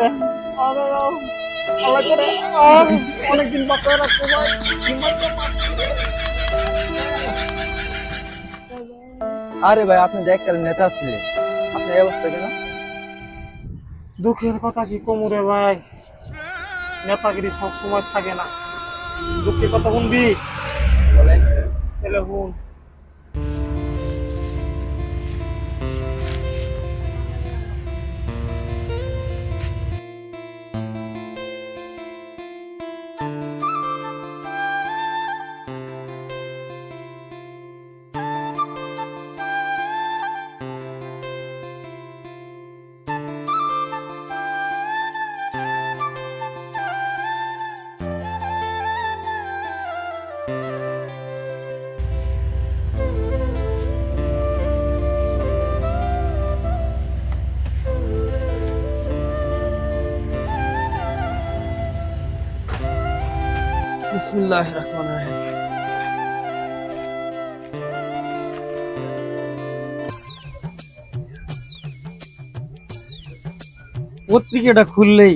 আরে অনেকদিন রাখতে ভাই। আরে আপনি একটা নেতা ছিলেন আপনার এই অবস্থা কেন? দুঃখের কথা কি কমুরে ভাই? নেতাগিরি সব সময় থাকে না। দুঃখের কথা শুনবি? বলেন। তাহলে শুন। বিসমিল্লাহ রহমান পত্রিকাটা খুললেই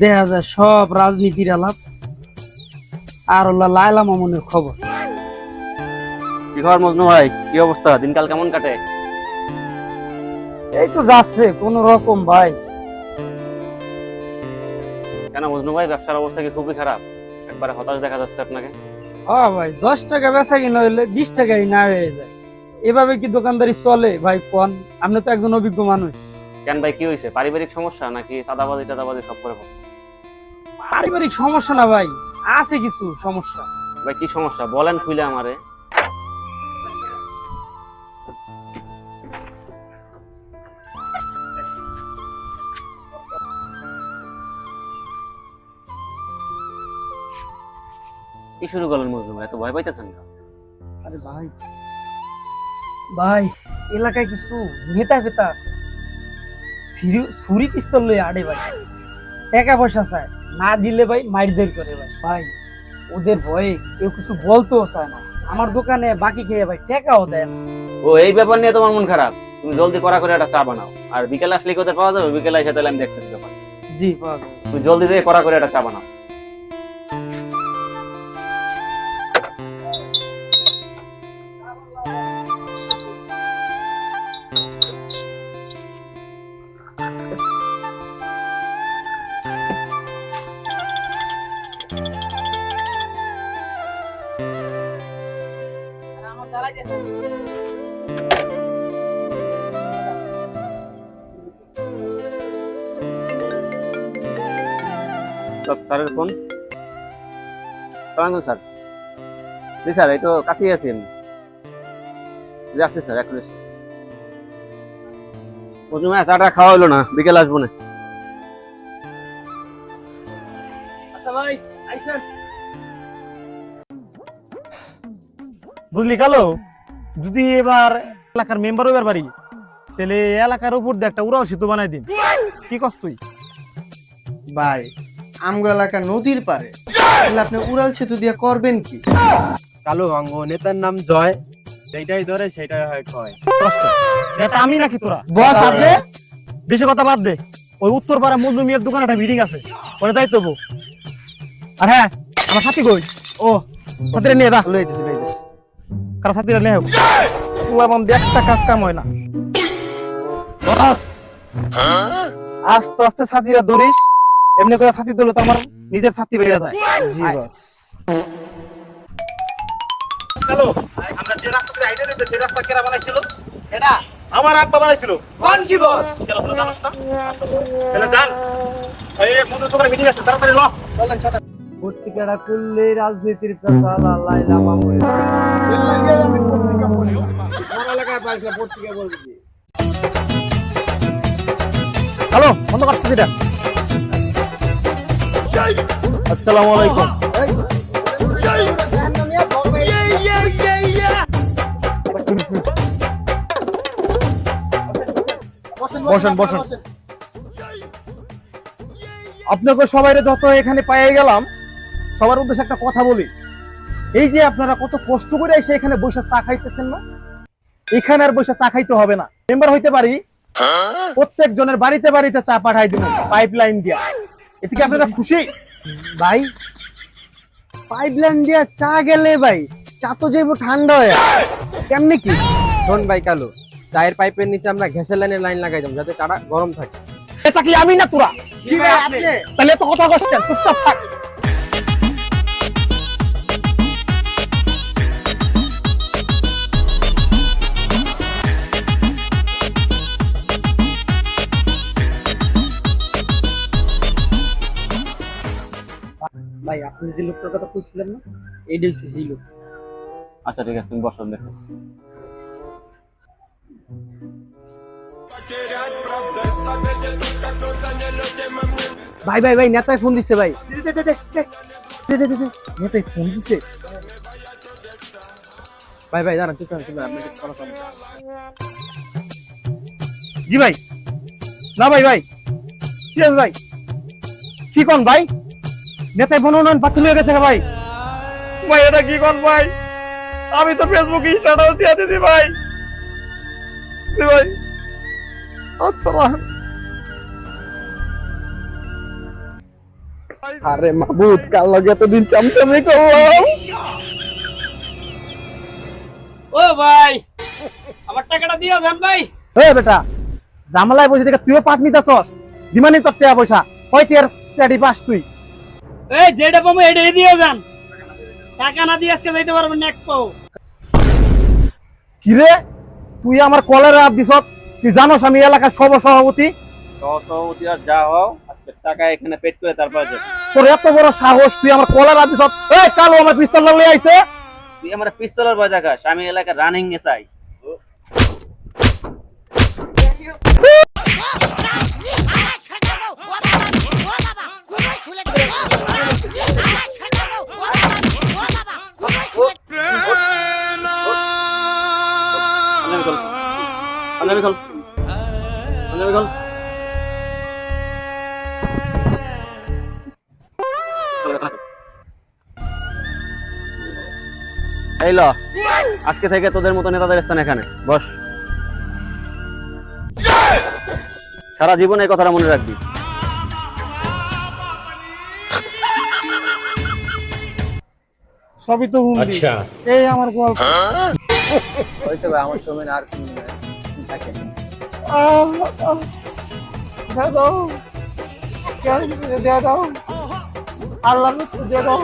দেখা যায় সব রাজনীতির আলাপ আর হলো লায়লা মামুনের খবর। কি খবর মজনু ভাই? কি অবস্থা? দিনকাল কেমন কাটে? এই তো যাচ্ছে কোন রকম ভাই। কেন মজনু ভাই? ব্যবসার অবস্থা কি খুবই খারাপ? একবারে হতাশ দেখা যাচ্ছে আপনাকে? হ্যাঁ ভাই দশ টাকা বেচা কিনা হইলে বিশ টাকাই না হয়ে যায়। এভাবে কি দোকানদারি চলে? ভাই কোন? আপনি তো একজন অভিজ্ঞ মানুষ। কেন ভাই কি হয়েছে? পারিবারিক সমস্যা নাকি চাঁদাবাজি টাদাবাজি সব করে বসে পারিবারিক সমস্যা না ভাই আছে কিছু সমস্যা। ভাই কি সমস্যা? বলেন খুলে আমারে। কি শুরু করলেন মজনু এত ভয় পাইতেছেন না আরে ভাই ভাই এলাকায় কিছু নেতা ফেতা আছে। ছুরি পিস্তল লয়ে আড়ে ভাই। টাকা পয়সা চায় না দিলে ভাই মারধর করে ভাই। ভাই ওদের ভয়ে কেউ কিছু বলতেও চায় না। আমার দোকানে বাকি খেয়ে ভাই টাকাও দেয় না। ও এই ব্যাপার নিয়ে তোমার মন খারাপ? তুমি জলদি করা করে একটা চা বানাও। আর বিকেলে আসলে কোথায় পাওয়া যাবে? বিকেলে এসে তাহলে আমি দেখতেছি ব্যাপার জি পাওয়া যাবে। তুমি জলদি দিয়ে করা করে একটা চা বানাও। স্যারের ফোন। স্যার। জি স্যার এই তো কাছেই আছি আমি। জি আসছি স্যার এখন প্রথমে চাটা খাওয়া হলো না বিকেল আসব না। বুঝলি কালো যদি এবার এলাকার মেম্বার এবার বাড়ি তাহলে এলাকার উপর দিয়ে একটা উড়াও সেতু বানাই দিন। কি কস তুই? ভাই আমগো এলাকা নদীর পারে তাহলে আপনি উড়াল সেতু দিয়ে করবেন কি? কালু অঙ্গ নেতার নাম জয় সেইটাই ধরে সেটাই হয় কয় কষ্ট। এটা আমি নাকি তোরা? বস আপনি? বেশি কথা বাদ দে। ওই মিয়ার দোকানে একটা মিটিং আছে। ওটা দায়িত্ব বউ। আর হ্যাঁ আমার সাথী কই? ও সাথীরা নিয়ে দা লইতেছি লইতেছি কারও সাথীরা নিয়ে হোক। পুলা বন্ধ একটা কাজ কাম হয় না। বস। আস্তে আস্তে সাথীরা ধরিস। এমনি করে সাথী দিলে তো আমার নিজের সাথী বেরিয়ে যায়। জি বস হ্যালো আমরা যে রাস্তা দিয়ে আইডিয়া দিতে সেই রাস্তা কেরা বানাইছিল? এটা আমার আব্বা বানাইছিল। কোন কি বস চলো যান। এই মধু তোর মিটিং আছে তাড়াতাড়ি ল। চলেন চলেন। পত্রিকাটা খুললেই রাজনীতির হ্যালো বন্ধ করতে এটা আসসালামু আলাইকুম। বসেন বসেন। আপনাকে সবাই যত এখানে পাইয়ে গেলাম, সবার উদ্দেশ্যে একটা কথা বলি। এই যে আপনারা কত কষ্ট করে এসে এখানে বসে চা খাইতেছেন না? এখানে আর বসে চা খাইতে হবে না। মেম্বার হইতে পারি। প্রত্যেক জনের বাড়িতে বাড়িতে চা পাঠাই দিব পাইপ লাইন দিয়া। এতে কি আপনারা খুশি? ভাই পাইপলাইন দিয়া চা গেলে ভাই চা তো যাইব ঠান্ডা হয়ে কেমনে কি? শোন ভাই কালু চায়ের পাইপের নিচে আমরা গ্যাসের লাইনে লাইন লাগাই দেব যাতে চাটা গরম থাকে। এটা কি আমি না তোরা? তাহলে তো কথা কষ্ট চুপচাপ থাক। আপনি যে লোকটার কথা কইছিলেন না এই হচ্ছে সেই লোক। আচ্ছা ঠিক আছে তুমি বসো দেখতেছি। ভাই ভাই ভাই নেতায় ফোন দিছে ভাই। নেতায় ফোন দিছে। ভাই ভাই দাঁড়ান চুপ জি ভাই। না ভাই ভাই। ঠিক আছে ভাই? কি কোন ভাই? নেতায় বনউন্নয়ন পার্টি হয়ে গেছে ভাই। ভাই এটা কি কোন ভাই? আমি তো ফেসবুকে স্ট্যাটাস দিয়ে দিছি ভাই। ভাই। আচ্ছা আরে মাহবুদ কাল লগে এতদিন চামচামি করলাম? ও ভাই আমার টাকাটা দিয়ে যান ভাই। এ বেটা জামালায় বসে দেখে তুইও পাট নিতে চস দিমানি তোর টাকা পয়সা। কয় টিয়ার প্যাডি পাস তুই? এই যেটা পাবো এটাই দিয়ে যান টাকা না দিয়ে আজকে যাইতে পারবেন না এক পাও কিরে তুই আমার কলের আপ দিছ তুই জানোস আমি এলাকার সব সভাপতি সহসভাপতি আর যা হও আজকে টাকা এখানে পেট করে তারপর তোর এত বড় সাহস তুই আমার কলের আপ দিছ এই কালো আমার পিস্তল লাগলে আইছে তুই আমার পিস্তলের বাজা খাস আমি এলাকায় রানিং এ চাই খোল এই ল, আজকে থেকে তোদের মতো নেতাদের স্থান এখানে, বস। সারা জীবন এই কথাটা মনে রাখবি। সবই তো হুমকি এই আমার গল্প। হইতে ভাই আমার সময় আর কি থাকে দাও দিয়ে দাও। আল্লাহ দিয়ে দাও।